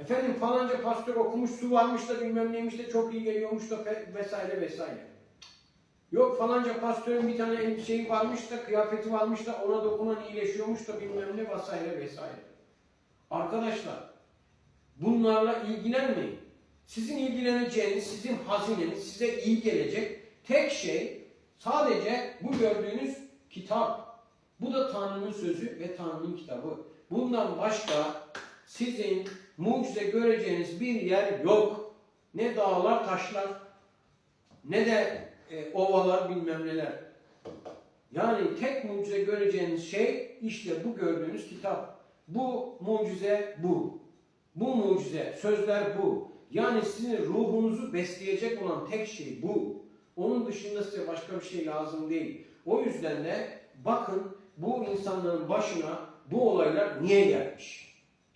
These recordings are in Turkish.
Efendim falanca pastör okumuş su varmış da bilmem neymiş de çok iyi geliyormuş da vesaire vesaire. Yok falanca pastörün bir tane elbiseyi varmış da kıyafeti varmış da ona dokunan iyileşiyormuş da bilmem ne vesaire vesaire. Arkadaşlar bunlarla ilgilenmeyin. Sizin ilgileneceğiniz, sizin hazineniz, size iyi gelecek tek şey sadece bu gördüğünüz kitap. Bu da Tanrı'nın sözü ve Tanrı'nın kitabı. Bundan başka sizin mucize göreceğiniz bir yer yok. Ne dağlar, taşlar, ne de e, ovalar bilmem neler. Yani tek mucize göreceğiniz şey işte bu gördüğünüz kitap. Bu mucize bu. Bu mucize, sözler bu. Yani sizin ruhunuzu besleyecek olan tek şey bu. Onun dışında size başka bir şey lazım değil. O yüzden de bakın bu insanların başına bu olaylar niye gelmiş.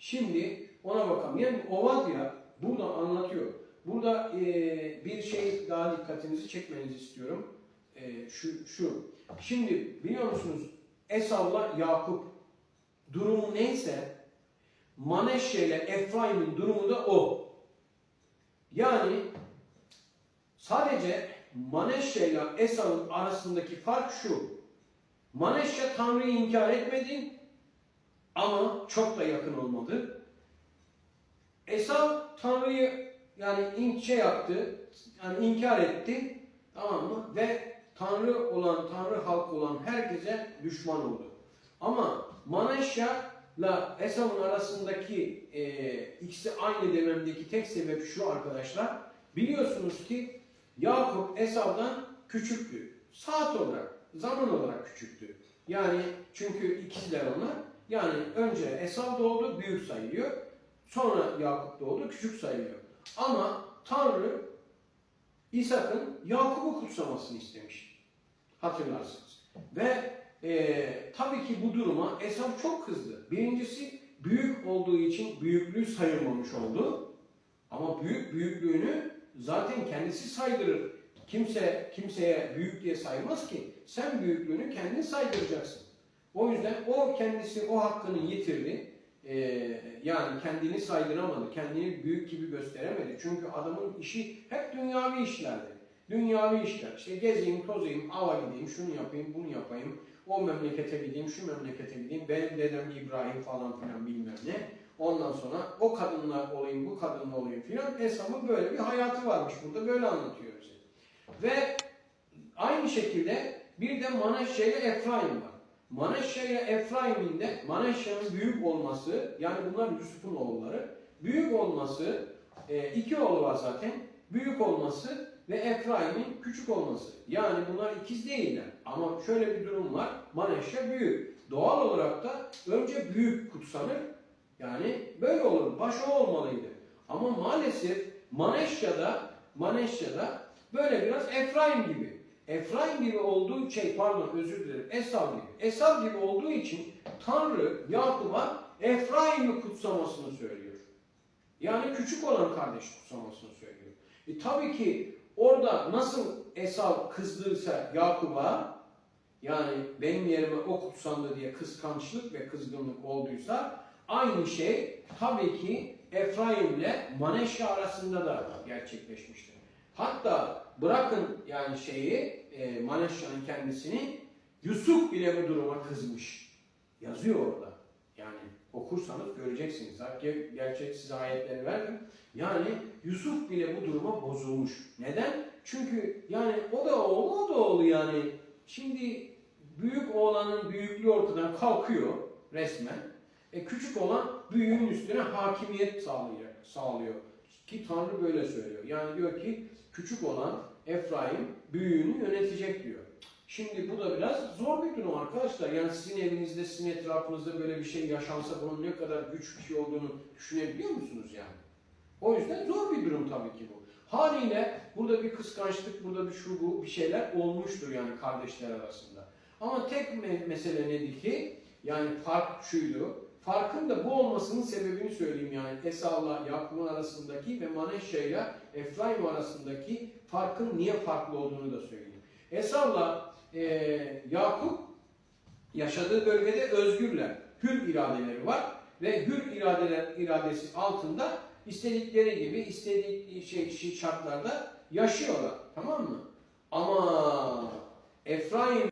Şimdi ona bakalım. Yani Ovadya burada anlatıyor. Burada eee, bir şey daha dikkatinizi çekmenizi istiyorum. Eee, şu, şu. Şimdi biliyor musunuz Esav'la Yakup durumu neyse Maneşe ile Efraim'in durumu da o. Yani sadece Maneşe ile Esav'ın arasındaki fark şu. Maneşe Tanrı'yı inkar etmedi ama çok da yakın olmadı. Esav Tanrı'yı yani in, şey yaptı, yani inkar etti, tamam mı? Ve Tanrı olan, Tanrı halk olan herkese düşman oldu. Ama Maneşya ile Esav'ın arasındaki e, ikisi aynı dememdeki tek sebep şu arkadaşlar. Biliyorsunuz ki Yakup Esav'dan küçüktü. Saat olarak, zaman olarak küçüktü. Yani çünkü ikizler onlar. Yani önce Esav doğdu, büyük sayılıyor. Sonra Yakup doğdu, küçük sayılıyor. Ama Tanrı İshak'ın Yakup'u kutsamasını istemiş. Hatırlarsınız. Ve e, tabii ki bu duruma Esav çok kızdı. Birincisi büyük olduğu için büyüklüğü sayılmamış oldu. Ama büyük büyüklüğünü zaten kendisi saydırır. Kimse kimseye büyük diye saymaz ki. Sen büyüklüğünü kendin saydıracaksın. O yüzden o kendisi o hakkını yitirdi. Ee, yani kendini saydıramadı, kendini büyük gibi gösteremedi. Çünkü adamın işi hep dünyavi işlerdi. Dünyavi işler. İşte gezeyim, tozayım, ava gideyim, şunu yapayım, bunu yapayım. O memlekete gideyim, şu memlekete gideyim. Benim dedem İbrahim falan filan bilmem ne. Ondan sonra o kadınla olayım, bu kadınla olayım filan. Esham'ın böyle bir hayatı varmış burada. Böyle anlatıyor bize. Ve aynı şekilde bir de Maneşe ile Efraim var. Maneşe ile Efraim'in de Maneşe'nin büyük olması, yani bunlar Yusuf'un oğulları, büyük olması, e, iki oğlu var zaten, büyük olması ve Efraim'in küçük olması. Yani bunlar ikiz değiller. Ama şöyle bir durum var, Maneşe büyük. Doğal olarak da önce büyük kutsanır, yani böyle olur, baş o olmalıydı. Ama maalesef Maneşya'da, Maneşya'da böyle biraz Efraim gibi. Efraim gibi olduğu şey pardon özür dilerim Esav gibi. Esav gibi olduğu için Tanrı Yakup'a Efraim'i kutsamasını söylüyor. Yani küçük olan kardeş kutsamasını söylüyor. E tabii ki orada nasıl Esav kızdıysa Yakup'a yani benim yerime o kutsandı diye kıskançlık ve kızgınlık olduysa aynı şey tabii ki Efraim ile Maneşya arasında da gerçekleşmiştir. Hatta bırakın yani şeyi e, Maneşya'nın kendisini Yusuf bile bu duruma kızmış. Yazıyor orada. Yani okursanız göreceksiniz. Hakkı gerçek size ayetleri verdim. Yani Yusuf bile bu duruma bozulmuş. Neden? Çünkü yani o da oğlu o da oğlu yani. Şimdi büyük oğlanın büyüklüğü ortadan kalkıyor resmen. E, küçük olan büyüğün üstüne hakimiyet sağlayacak, sağlıyor. Ki Tanrı böyle söylüyor. Yani diyor ki küçük olan Efraim büyüğünü yönetecek diyor. Şimdi bu da biraz zor bir durum arkadaşlar. Yani sizin evinizde, sizin etrafınızda böyle bir şey yaşansa bunun ne kadar güç bir şey olduğunu düşünebiliyor musunuz yani? O yüzden zor bir durum tabii ki bu. Haliyle burada bir kıskançlık, burada bir şu bu bir şeyler olmuştur yani kardeşler arasında. Ama tek me- mesele nedir ki? Yani fark şuydu. Farkın da bu olmasının sebebini söyleyeyim yani. Esav'la Yakup'un arasındaki ve Maneşe ile Efraim arasındaki farkın niye farklı olduğunu da söyleyeyim. Esav'la e, Yakup yaşadığı bölgede özgürler, hür iradeleri var ve hür iradeler iradesi altında istedikleri gibi istediği şey, şey şartlarda yaşıyorlar. Tamam mı? Ama Efraim